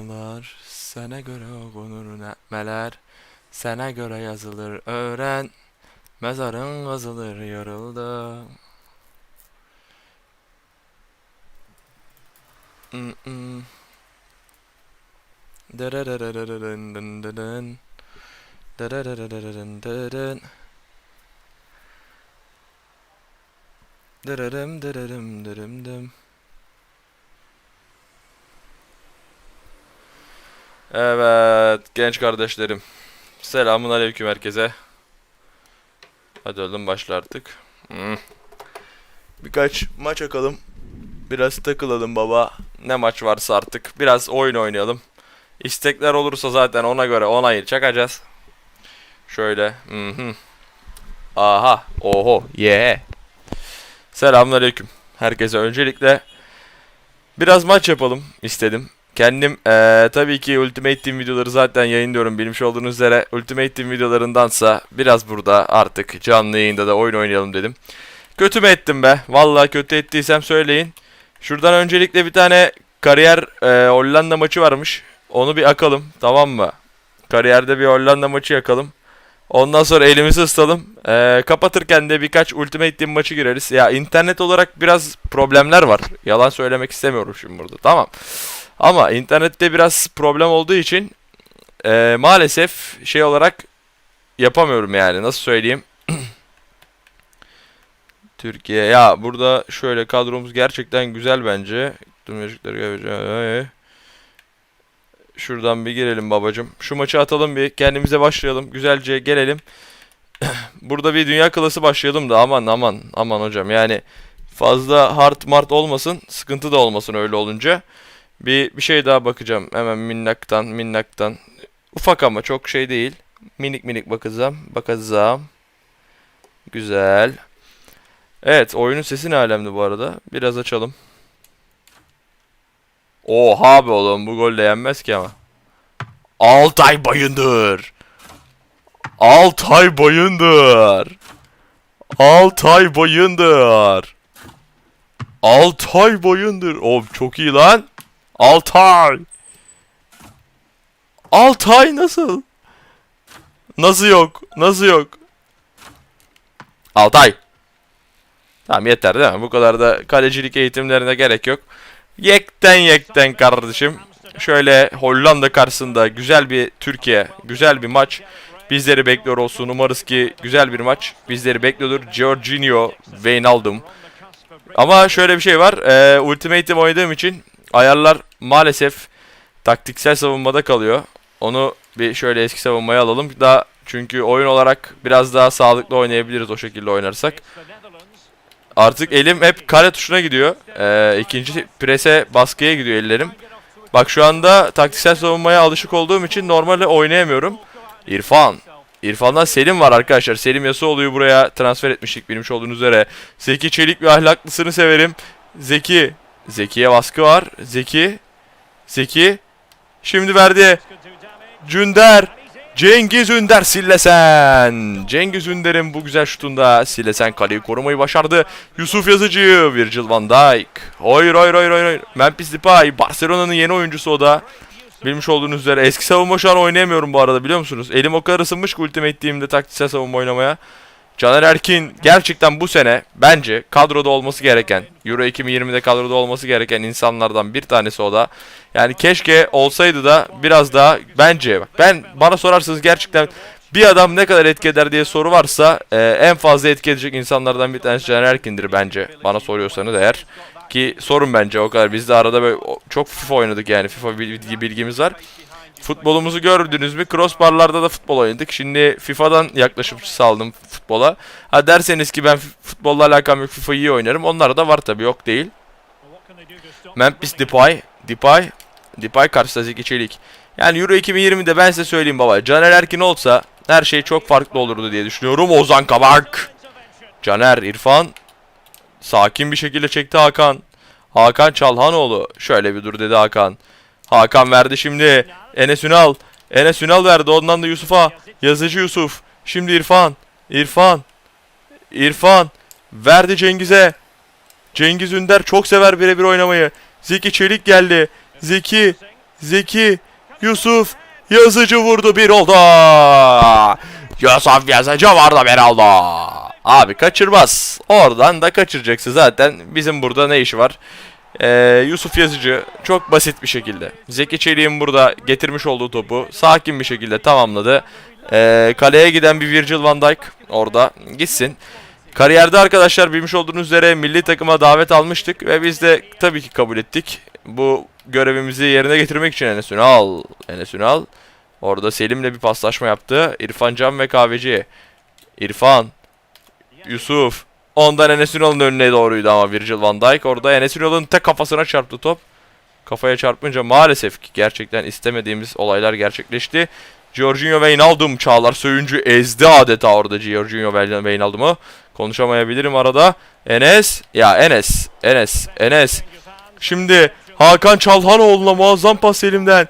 Var sana göre okunur netmeler Sana göre yazılır öğren Mezarın kazılır yoruldu dırım dım. Evet genç kardeşlerim. Selamun aleyküm herkese. Hadi oğlum başla artık. Hmm. Birkaç maç akalım. Biraz takılalım baba. Ne maç varsa artık. Biraz oyun oynayalım. İstekler olursa zaten ona göre onayı çakacağız. Şöyle. Mhm. Aha. Oho. Yeah. Selamünaleyküm. Herkese öncelikle biraz maç yapalım istedim. Kendim eee, tabii ki Ultimate Team videoları zaten yayınlıyorum bilmiş olduğunuz üzere. Ultimate Team videolarındansa biraz burada artık canlı yayında da oyun oynayalım dedim. Kötü mü ettim be? Vallahi kötü ettiysem söyleyin. Şuradan öncelikle bir tane kariyer eee, Hollanda maçı varmış. Onu bir akalım tamam mı? Kariyerde bir Hollanda maçı yakalım. Ondan sonra elimizi ısıtalım. Eee, kapatırken de birkaç Ultimate Team maçı gireriz. Ya internet olarak biraz problemler var. Yalan söylemek istemiyorum şimdi burada. Tamam. Ama internette biraz problem olduğu için eee, maalesef şey olarak yapamıyorum yani. Nasıl söyleyeyim? Türkiye ya burada şöyle kadromuz gerçekten güzel bence. Şuradan bir girelim babacım. Şu maçı atalım bir. Kendimize başlayalım. Güzelce gelelim. Burada bir dünya klası başlayalım da aman aman aman hocam. Yani fazla hard mart olmasın. Sıkıntı da olmasın öyle olunca. Bir, bir şey daha bakacağım. Hemen minnaktan minnaktan. Ufak ama çok şey değil. Minik minik bakacağım. Bakacağım. Güzel. Evet oyunun sesi ne alemde bu arada. Biraz açalım. Oha be oğlum bu golle yenmez ki ama. Altay Bayındır. Altay Bayındır. Altay Bayındır. Altay Bayındır. Oğlum çok iyi lan. Altay. Altay nasıl? Nasıl yok? Nasıl yok? Altay. Tamam yeter değil mi? Bu kadar da kalecilik eğitimlerine gerek yok. Yekten yekten kardeşim. Şöyle Hollanda karşısında güzel bir Türkiye, güzel bir maç. Bizleri bekliyor olsun. Umarız ki güzel bir maç. Bizleri bekliyordur. Jorginho, Wijnaldum. Ama şöyle bir şey var. Ee, Ultimate Team oynadığım için ayarlar maalesef taktiksel savunmada kalıyor. Onu bir şöyle eski savunmaya alalım. Daha çünkü oyun olarak biraz daha sağlıklı oynayabiliriz o şekilde oynarsak. Artık elim hep kare tuşuna gidiyor. Ee, ikinci prese baskıya gidiyor ellerim. Bak şu anda taktiksel savunmaya alışık olduğum için normalde oynayamıyorum. İrfan. İrfan'dan Selim var arkadaşlar. Selim Yasoğlu'yu buraya transfer etmiştik bilmiş olduğunuz üzere. Zeki Çelik ve ahlaklısını severim. Zeki. Zeki'ye baskı var. Zeki. Zeki. Şimdi verdi. Cünder. Cengiz Ünder Sillesen. Cengiz Ünder'in bu güzel şutunda Sillesen kaleyi korumayı başardı. Yusuf Yazıcı, Virgil van Dijk. Hayır hayır hayır hayır. Memphis Depay, Barcelona'nın yeni oyuncusu o da. Bilmiş olduğunuz üzere eski savunma şu an oynayamıyorum bu arada biliyor musunuz? Elim o kadar ısınmış ki Ultimate Team'de taktiksel savunma oynamaya. Caner Erkin gerçekten bu sene bence kadroda olması gereken, Euro 2020'de kadroda olması gereken insanlardan bir tanesi o da. Yani keşke olsaydı da biraz daha bence bak ben bana sorarsanız gerçekten bir adam ne kadar etki eder diye soru varsa e, en fazla etki edecek insanlardan bir tanesi Caner Erkin'dir bence bana soruyorsanız eğer. Ki sorun bence o kadar. Biz de arada böyle çok FIFA oynadık yani FIFA bilgi, bilgimiz var. Futbolumuzu gördünüz mü? Crossbar'larda da futbol oynadık. Şimdi FIFA'dan yaklaşıp saldım futbola. Ha derseniz ki ben futbolla alakam yok FIFA'yı iyi oynarım. Onlar da var tabi yok değil. Memphis Depay. Depay. Depay karşısında Zeki Çelik. Yani Euro 2020'de ben size söyleyeyim baba. Caner Erkin olsa her şey çok farklı olurdu diye düşünüyorum. Ozan Kabak. Caner, İrfan. Sakin bir şekilde çekti Hakan. Hakan Çalhanoğlu. Şöyle bir dur dedi Hakan. Hakan verdi şimdi. Enes Ünal. Enes Ünal verdi. Ondan da Yusuf'a. Yazıcı Yusuf. Şimdi İrfan. İrfan. İrfan. Verdi Cengiz'e. Cengiz Ünder çok sever birebir oynamayı. Zeki Çelik geldi. Zeki. Zeki, Yusuf, Yazıcı vurdu bir oldu. Yusuf Yazıcı vardı bir oldu. Abi kaçırmaz. Oradan da kaçıracaksın zaten. Bizim burada ne işi var? Ee, Yusuf Yazıcı çok basit bir şekilde. Zeki Çelik'in burada getirmiş olduğu topu sakin bir şekilde tamamladı. Ee, kaleye giden bir Virgil van Dijk orada gitsin. Kariyerde arkadaşlar bilmiş olduğunuz üzere milli takıma davet almıştık ve biz de tabii ki kabul ettik. Bu görevimizi yerine getirmek için Enes Ünal. Enes Ünal orada Selim'le bir paslaşma yaptı. İrfan Can ve Kahveci. İrfan, Yusuf. Ondan Enes Ünal'ın önüne doğruydu ama Virgil van Dijk. Orada Enes Ünal'ın tek kafasına çarptı top. Kafaya çarpınca maalesef ki gerçekten istemediğimiz olaylar gerçekleşti. Jorginho Wijnaldum Çağlar Söyüncü ezdi adeta orada Jorginho Wijnaldum'u. Konuşamayabilirim arada. Enes. Ya Enes. Enes. Enes. Şimdi Hakan Çalhanoğlu'na muazzam pas elimden.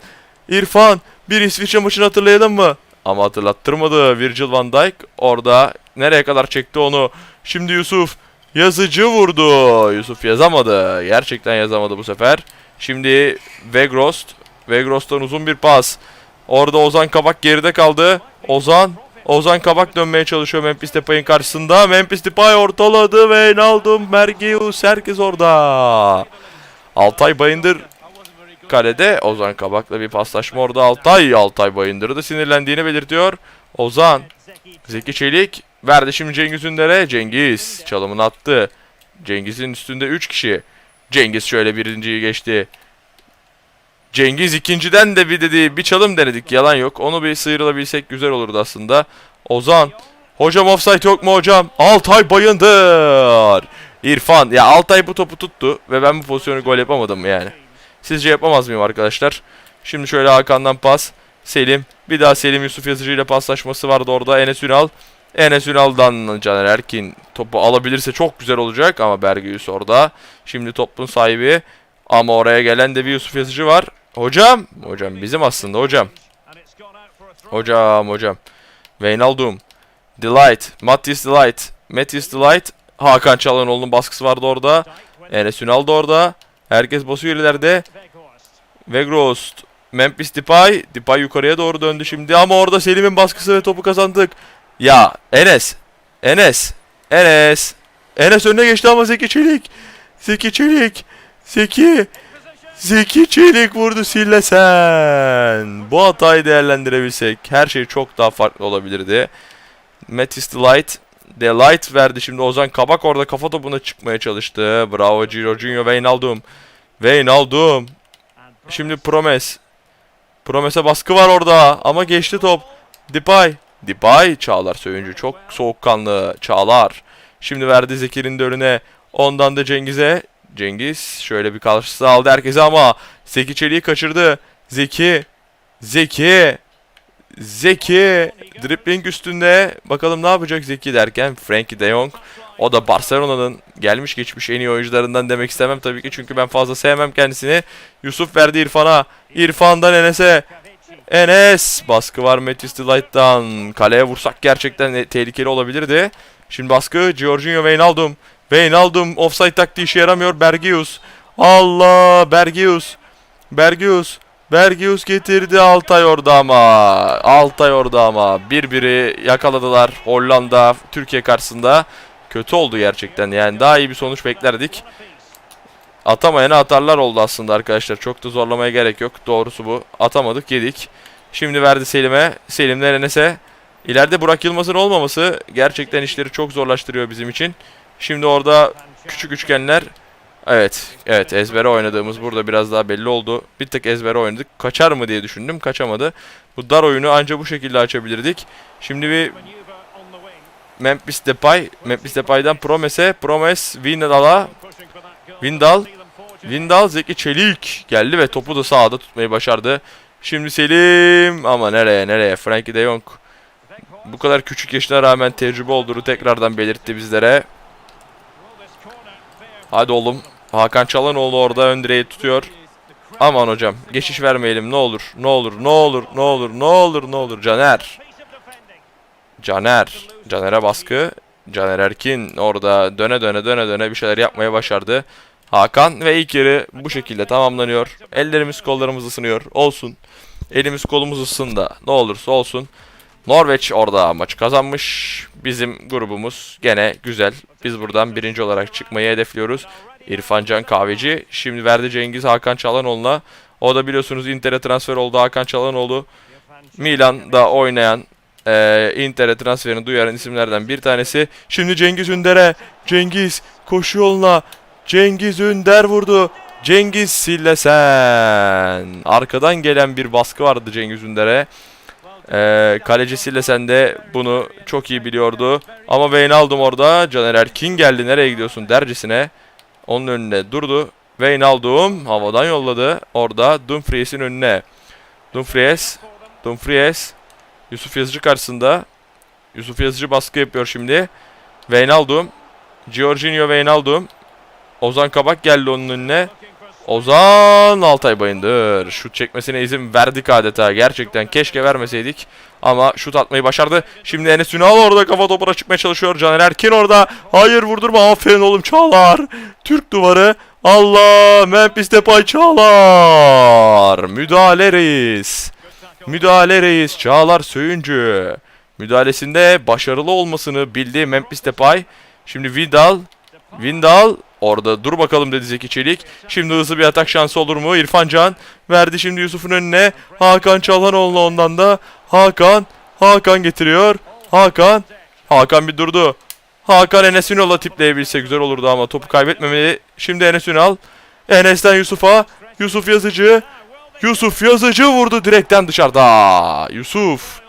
İrfan. Bir İsviçre maçını hatırlayalım mı? Ama hatırlattırmadı Virgil van Dijk. Orada nereye kadar çekti onu. Şimdi Yusuf. Yazıcı vurdu. Yusuf yazamadı. Gerçekten yazamadı bu sefer. Şimdi Vegrost. Vegrost'tan uzun bir pas. Orada Ozan Kabak geride kaldı. Ozan Ozan Kabak dönmeye çalışıyor Memphis Depay'ın karşısında. Memphis Depay ortaladı ve Naldum Mergius herkes orada. Altay Bayındır kalede. Ozan Kabak'la bir paslaşma orada. Altay Altay Bayındır'ı da sinirlendiğini belirtiyor. Ozan Zeki Çelik verdi şimdi Cengiz Ünder'e. Cengiz çalımını attı. Cengiz'in üstünde 3 kişi. Cengiz şöyle birinciyi geçti. Cengiz ikinciden de bir dedi bir çalım denedik yalan yok. Onu bir sıyrılabilsek güzel olurdu aslında. Ozan. Hocam offside yok mu hocam? Altay Bayındır. İrfan. Ya Altay bu topu tuttu ve ben bu pozisyonu gol yapamadım yani. Sizce yapamaz mıyım arkadaşlar? Şimdi şöyle Hakan'dan pas. Selim. Bir daha Selim Yusuf Yazıcı ile paslaşması vardı orada. Enes Ünal. Enes Ünal'dan Caner Erkin topu alabilirse çok güzel olacak ama Bergius orada. Şimdi topun sahibi. Ama oraya gelen de bir Yusuf Yazıcı var. Hocam. Hocam bizim aslında hocam. Hocam hocam. Wijnaldum. Delight. Matthias Delight. Matthias Delight. Hakan Çalhanoğlu'nun baskısı vardı orada. Enes Ünal da orada. Herkes basıyor ileride. Vegrost. Memphis Depay. Depay yukarıya doğru döndü şimdi ama orada Selim'in baskısı ve topu kazandık. Ya Enes. Enes. Enes. Enes önüne geçti ama Zeki Çelik. Zeki Çelik. Zeki. Zeki Çelik vurdu Sille sen. Bu hatayı değerlendirebilsek her şey çok daha farklı olabilirdi. Metis Delight. Delight verdi şimdi Ozan Kabak orada kafa topuna çıkmaya çalıştı. Bravo Jorginho Wijnaldum. Wijnaldum. Şimdi Promes. Promes'e baskı var orada ama geçti top. Depay. Depay. Çağlar Söyüncü çok soğukkanlı. Çağlar. Şimdi verdi Zekir'in de önüne. Ondan da Cengiz'e. Cengiz şöyle bir karşısı aldı herkese ama Zeki Çelik'i kaçırdı. Zeki. Zeki. Zeki. Dribbling üstünde. Bakalım ne yapacak Zeki derken Frankie de Jong. O da Barcelona'nın gelmiş geçmiş en iyi oyuncularından demek istemem tabii ki. Çünkü ben fazla sevmem kendisini. Yusuf verdi İrfan'a. İrfan'dan Enes'e. Enes. Baskı var Metis Delight'tan. Kaleye vursak gerçekten tehlikeli olabilirdi. Şimdi baskı Jorginho Wijnaldum. Wijnaldum offside taktiği işe yaramıyor. Bergius. Allah Bergius. Bergius. Bergius getirdi Altay orada ama. Altay orada ama. Bir biri yakaladılar Hollanda Türkiye karşısında. Kötü oldu gerçekten yani daha iyi bir sonuç beklerdik. Atamayana atarlar oldu aslında arkadaşlar. Çok da zorlamaya gerek yok. Doğrusu bu. Atamadık yedik. Şimdi verdi Selim'e. Selim'den Enes'e. İleride Burak Yılmaz'ın olmaması gerçekten işleri çok zorlaştırıyor bizim için. Şimdi orada küçük üçgenler. Evet, evet ezbere oynadığımız burada biraz daha belli oldu. Bir tek ezbere oynadık. Kaçar mı diye düşündüm. Kaçamadı. Bu dar oyunu ancak bu şekilde açabilirdik. Şimdi bir Memphis Depay. Memphis Depay'dan Promes'e. Promes Windal'a. Windal. Windal Zeki Çelik geldi ve topu da sağda tutmayı başardı. Şimdi Selim ama nereye nereye Frankie de Jong bu kadar küçük yaşına rağmen tecrübe olduğunu tekrardan belirtti bizlere. Hadi oğlum. Hakan Çalhanoğlu orada ön direği tutuyor. Aman hocam geçiş vermeyelim ne olur ne olur ne olur ne olur ne olur ne olur Caner. Caner. Caner'e baskı. Caner Erkin orada döne döne döne döne bir şeyler yapmaya başardı. Hakan ve ilk yarı bu şekilde tamamlanıyor. Ellerimiz kollarımız ısınıyor. Olsun. Elimiz kolumuz ısındı. Ne olursa olsun. Norveç orada maçı kazanmış. Bizim grubumuz gene güzel. Biz buradan birinci olarak çıkmayı hedefliyoruz. İrfan Can Kahveci. Şimdi verdi Cengiz Hakan Çalhanoğlu'na. O da biliyorsunuz Inter'e transfer oldu Hakan Çalhanoğlu. Milan'da oynayan eee Inter'e transferini duyaran isimlerden bir tanesi. Şimdi Cengiz Ünder'e. Cengiz koşu yoluna. Cengiz Ünder vurdu. Cengiz Sillesen. Arkadan gelen bir baskı vardı Cengiz Ünder'e. Ee, kaleci Sillesen de bunu çok iyi biliyordu. Ama Wijnaldum orada. Caner Erkin geldi. Nereye gidiyorsun dercesine. Onun önünde durdu. Wijnaldum havadan yolladı. Orada Dumfries'in önüne. Dumfries. Dumfries. Yusuf Yazıcı karşısında. Yusuf Yazıcı baskı yapıyor şimdi. Wijnaldum. Giorginio Wijnaldum. Ozan Kabak geldi onun önüne. Ozan Altay Bayındır. Şut çekmesine izin verdik adeta. Gerçekten keşke vermeseydik. Ama şut atmayı başardı. Şimdi Enes Ünal orada kafa topuna çıkmaya çalışıyor. Caner Erkin orada. Hayır vurdurma. Aferin oğlum Çağlar. Türk duvarı. Allah. Memphis Depay Çağlar. Müdahale reis. Müdahale reis. Çağlar Söyüncü. Müdahalesinde başarılı olmasını bildi Memphis Depay. Şimdi Vidal. Vindal orada dur bakalım dedi Zeki Çelik. Şimdi hızlı bir atak şansı olur mu? İrfan Can verdi şimdi Yusuf'un önüne. Hakan Çalhanoğlu ondan da. Hakan. Hakan getiriyor. Hakan. Hakan bir durdu. Hakan Enes Ünal'a tipleyebilse güzel olurdu ama topu kaybetmemeli. Şimdi Enes Ünal. Enes'ten Yusuf'a. Yusuf Yazıcı. Yusuf Yazıcı vurdu direkten dışarıda. Yusuf.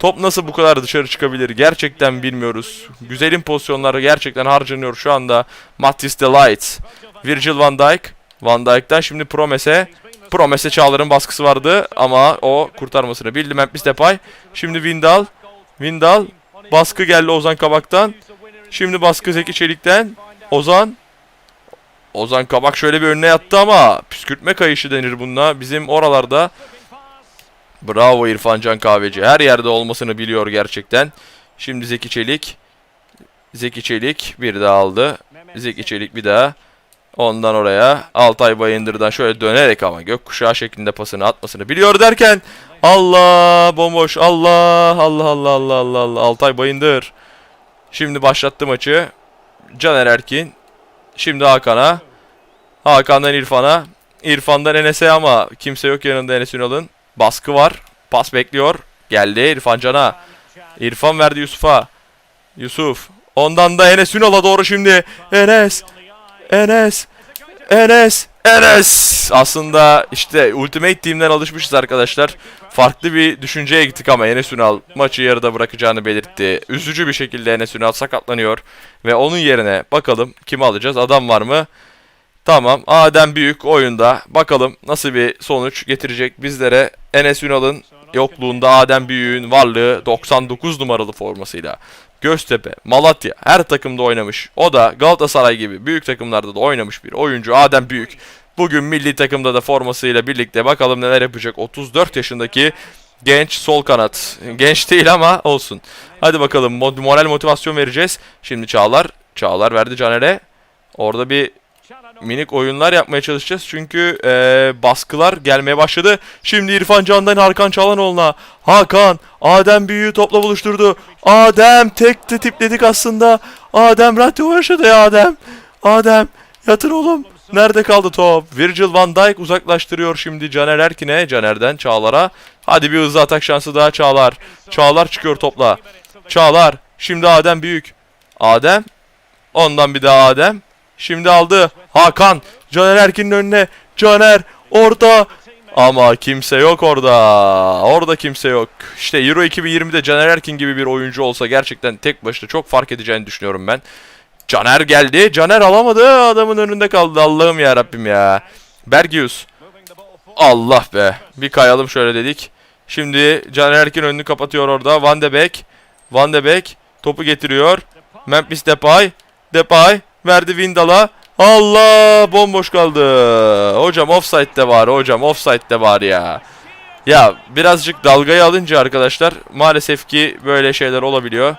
Top nasıl bu kadar dışarı çıkabilir gerçekten bilmiyoruz. Güzelim pozisyonlar gerçekten harcanıyor şu anda. Mattis Delight, Virgil van Dijk. Van Dijk'ten şimdi Promes'e. Promes'e Çağlar'ın baskısı vardı ama o kurtarmasını bildi Memphis Depay. Şimdi Windal. Windal. Baskı geldi Ozan Kabak'tan. Şimdi baskı Zeki Çelik'ten. Ozan. Ozan Kabak şöyle bir önüne yattı ama püskürtme kayışı denir bununla. Bizim oralarda Bravo İrfan Can Kahveci. Her yerde olmasını biliyor gerçekten. Şimdi Zeki Çelik. Zeki Çelik bir daha aldı. Zeki Çelik bir daha. Ondan oraya Altay Bayındır'dan şöyle dönerek ama gökkuşağı şeklinde pasını atmasını biliyor derken Allah bomboş Allah Allah Allah Allah Allah Allah Altay Bayındır. Şimdi başlattı maçı. Caner Erkin. Şimdi Hakan'a. Hakan'dan İrfan'a. İrfan'dan Enes'e ama kimse yok yanında Enes Ünal'ın. Baskı var. Pas bekliyor. Geldi İrfan Can'a. İrfan verdi Yusuf'a. Yusuf. Ondan da Enes Ünal'a doğru şimdi. Enes. Enes. Enes. Enes. Aslında işte Ultimate Team'den alışmışız arkadaşlar. Farklı bir düşünceye gittik ama Enes Ünal maçı yarıda bırakacağını belirtti. Üzücü bir şekilde Enes Ünal sakatlanıyor. Ve onun yerine bakalım kimi alacağız? Adam var mı? Tamam. Adem Büyük oyunda. Bakalım nasıl bir sonuç getirecek bizlere. Enes Ünal'ın yokluğunda Adem Büyük'ün varlığı 99 numaralı formasıyla. Göztepe, Malatya her takımda oynamış. O da Galatasaray gibi büyük takımlarda da oynamış bir oyuncu Adem Büyük. Bugün milli takımda da formasıyla birlikte bakalım neler yapacak 34 yaşındaki genç sol kanat. Genç değil ama olsun. Hadi bakalım moral motivasyon vereceğiz. Şimdi Çağlar. Çağlar verdi Caner'e. Orada bir minik oyunlar yapmaya çalışacağız. Çünkü eee, baskılar gelmeye başladı. Şimdi İrfan Can'dan Hakan Çalhanoğlu'na. Hakan, Adem Büyü'yü topla buluşturdu. Adem tek de tipledik aslında. Adem randevu yaşadı ya Adem. Adem yatır oğlum. Nerede kaldı top? Virgil van Dijk uzaklaştırıyor şimdi Caner Erkin'e. Caner'den Çağlar'a. Hadi bir hızlı atak şansı daha Çağlar. Çağlar çıkıyor topla. Çağlar. Şimdi Adem Büyük. Adem. Ondan bir daha Adem. Şimdi aldı. Hakan. Caner Erkin'in önüne. Caner. Orada. Ama kimse yok orada. Orada kimse yok. İşte Euro 2020'de Caner Erkin gibi bir oyuncu olsa gerçekten tek başına çok fark edeceğini düşünüyorum ben. Caner geldi. Caner alamadı. Adamın önünde kaldı. Allah'ım ya Rabbim ya. Bergius. Allah be. Bir kayalım şöyle dedik. Şimdi Caner Erkin önünü kapatıyor orada. Van de Beek. Van de Beek topu getiriyor. Memphis Depay. Depay verdi Vindal'a. Allah bomboş kaldı. Hocam offside'de var hocam offside'de var ya. Ya birazcık dalgayı alınca arkadaşlar maalesef ki böyle şeyler olabiliyor.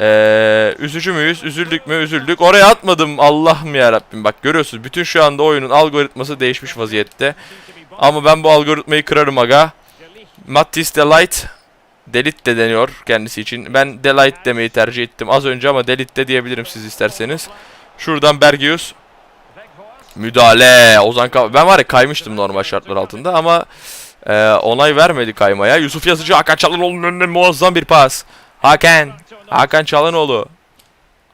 Ee, üzücü müyüz? Üzüldük mü? Üzüldük. Oraya atmadım. Allah'ım ya. Bak görüyorsunuz. Bütün şu anda oyunun algoritması değişmiş vaziyette. Ama ben bu algoritmayı kırarım aga. Mattis Delight. Delit de deniyor kendisi için. Ben Delight demeyi tercih ettim az önce ama Delit de diyebilirim siz isterseniz. Şuradan Bergius. Müdahale. Ozan Ka- Ben var ya kaymıştım normal şartlar altında ama e, onay vermedi kaymaya. Yusuf Yazıcı Hakan Çalhanoğlu'nun önüne muazzam bir pas. Hakan. Hakan Çalhanoğlu.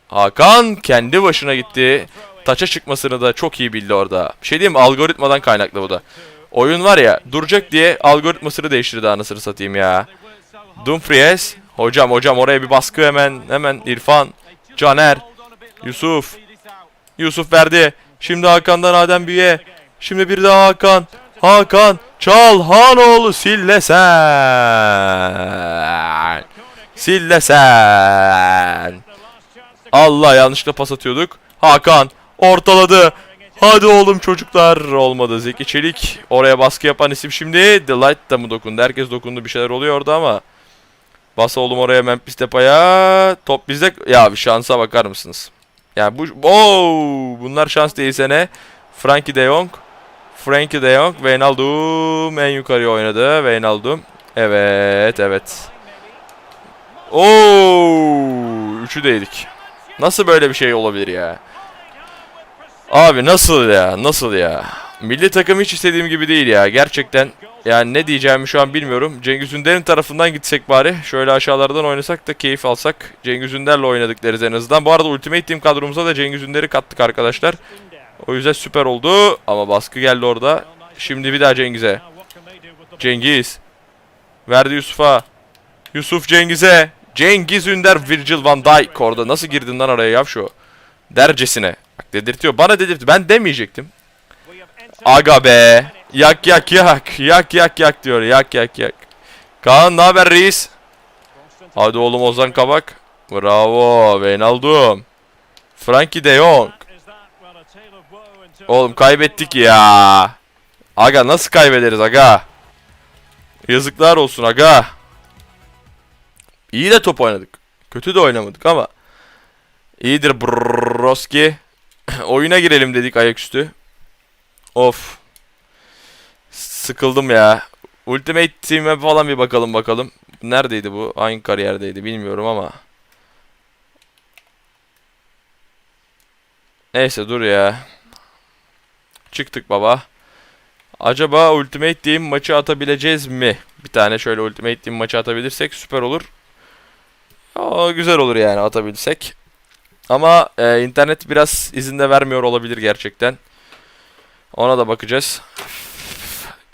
Hakan kendi başına gitti. Taça çıkmasını da çok iyi bildi orada. Bir şey diyeyim mi? Algoritmadan kaynaklı bu da. Oyun var ya duracak diye algoritmasını değiştirdi anasını satayım ya. Dumfries. Hocam hocam oraya bir baskı hemen. Hemen İrfan. Caner. Yusuf. Yusuf verdi. Şimdi Hakan'dan Adem Büyü'ye. Şimdi bir daha Hakan. Hakan. Çalhanoğlu Sillesen. Sillesen. Allah yanlışlıkla pas atıyorduk. Hakan ortaladı. Hadi oğlum çocuklar. Olmadı Zeki Çelik. Oraya baskı yapan isim şimdi. Delight da mı dokundu? Herkes dokundu. Bir şeyler oluyor orada ama. Bas oğlum oraya Memphis Depay'a. Top bizde. Ya bir şansa bakar mısınız? Yani bu... Oo, bunlar şans değilse ne? Frankie de Jong. Frankie de Jong. Wijnaldum en yukarıya oynadı. Wijnaldum. Evet, evet. Oo, üçü değdik. Nasıl böyle bir şey olabilir ya? Abi nasıl ya? Nasıl ya? Milli takım hiç istediğim gibi değil ya. Gerçekten yani ne diyeceğimi şu an bilmiyorum. Cengiz Ünder'in tarafından gitsek bari. Şöyle aşağılardan oynasak da keyif alsak. Cengiz Ünder'le oynadık deriz en azından. Bu arada Ultimate Team kadromuza da Cengiz Ünder'i kattık arkadaşlar. O yüzden süper oldu. Ama baskı geldi orada. Şimdi bir daha Cengiz'e. Cengiz. Verdi Yusuf'a. Yusuf Cengiz'e. Cengiz Ünder, Virgil van Dijk orada. Nasıl girdin lan araya yavşo? Dercesine. Bak dedirtiyor. Bana dedirtiyor. Ben demeyecektim. Aga be. Yak yak yak. Yak yak yak diyor. Yak yak yak. Kaan ne haber reis? Hadi oğlum Ozan Kabak. Bravo. Wijnaldum. Frankie de Jong. Oğlum kaybettik ya. Aga nasıl kaybederiz aga? Yazıklar olsun aga. İyi de top oynadık. Kötü de oynamadık ama. İyidir Broski. Oyuna girelim dedik ayaküstü. Of. Sıkıldım ya. Ultimate Team'e falan bir bakalım bakalım. Neredeydi bu? Hangi kariyerdeydi bilmiyorum ama. Neyse dur ya. Çıktık baba. Acaba Ultimate Team maçı atabileceğiz mi? Bir tane şöyle Ultimate Team maçı atabilirsek süper olur. Aa, güzel olur yani atabilsek. Ama e, internet biraz izin de vermiyor olabilir gerçekten. Ona da bakacağız.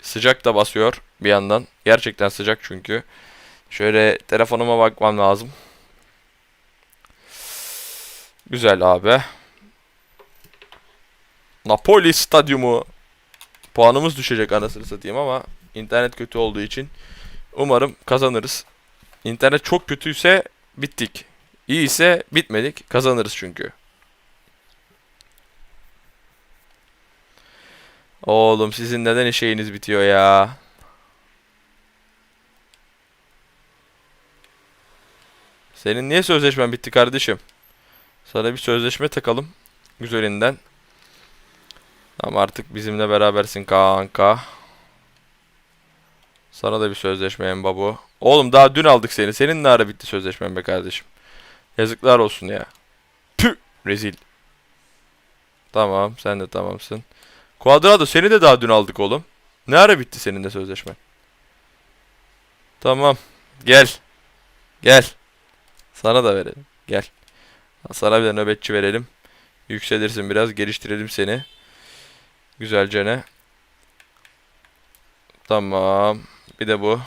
Sıcak da basıyor bir yandan. Gerçekten sıcak çünkü. Şöyle telefonuma bakmam lazım. Güzel abi. Napoli stadyumu. Puanımız düşecek anasını satayım ama internet kötü olduğu için umarım kazanırız. İnternet çok kötüyse bittik. İyi ise bitmedik. Kazanırız çünkü. Oğlum sizin neden işeyiniz bitiyor ya? Senin niye sözleşmen bitti kardeşim? Sana bir sözleşme takalım. Güzelinden. Ama artık bizimle berabersin kanka. Sana da bir sözleşme en babu. Oğlum daha dün aldık seni. Senin ne ara bitti sözleşmen be kardeşim? Yazıklar olsun ya. Püh! Rezil. Tamam sen de tamamsın. Quadrado seni de daha dün aldık oğlum. Ne ara bitti senin de sözleşmen? Tamam. Gel. Gel. Sana da verelim. Gel. Sana bir de nöbetçi verelim. Yükselirsin biraz. Geliştirelim seni. Güzelce ne? Tamam. Bir de bu.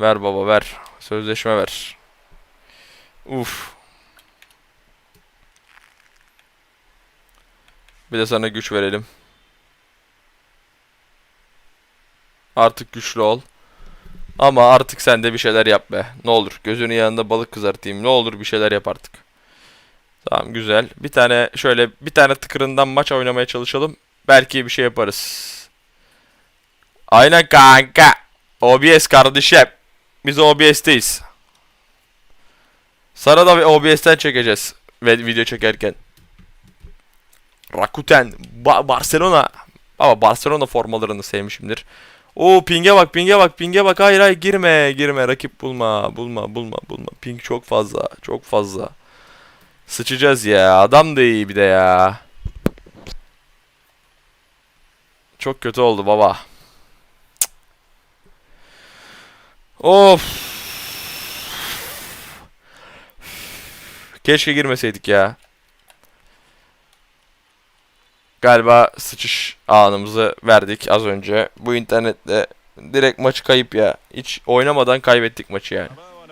Ver baba ver. Sözleşme ver. Uf. Bir de sana güç verelim. Artık güçlü ol. Ama artık sen de bir şeyler yap be. Ne olur. Gözünün yanında balık kızartayım. Ne olur bir şeyler yap artık. Tamam güzel. Bir tane şöyle bir tane tıkırından maç oynamaya çalışalım. Belki bir şey yaparız. Aynen kanka. OBS kardeşim. Biz OBS'teyiz. Sana da OBS'ten çekeceğiz. Ve video çekerken. Rakuten. Ba- Barcelona. Ama Barcelona formalarını sevmişimdir. Oo ping'e bak ping'e bak ping'e bak. Hayır hayır girme girme. Rakip bulma bulma bulma bulma. Ping çok fazla çok fazla. Sıçacağız ya. Adam da iyi bir de ya. Çok kötü oldu baba. Of. Keşke girmeseydik ya. Galiba sıçış anımızı verdik az önce. Bu internette direkt maçı kayıp ya. Hiç oynamadan kaybettik maçı yani. Hello and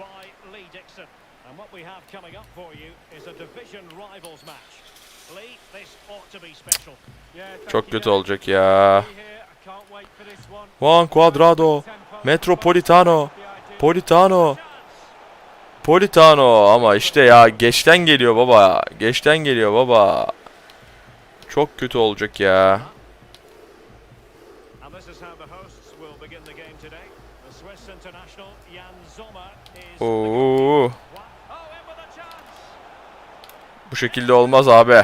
a Çok kötü olacak ya. Juan Cuadrado. Metropolitano. Politano. Politano ama işte ya geçten geliyor baba. Geçten geliyor baba. Çok kötü olacak ya. And bu şekilde olmaz abi.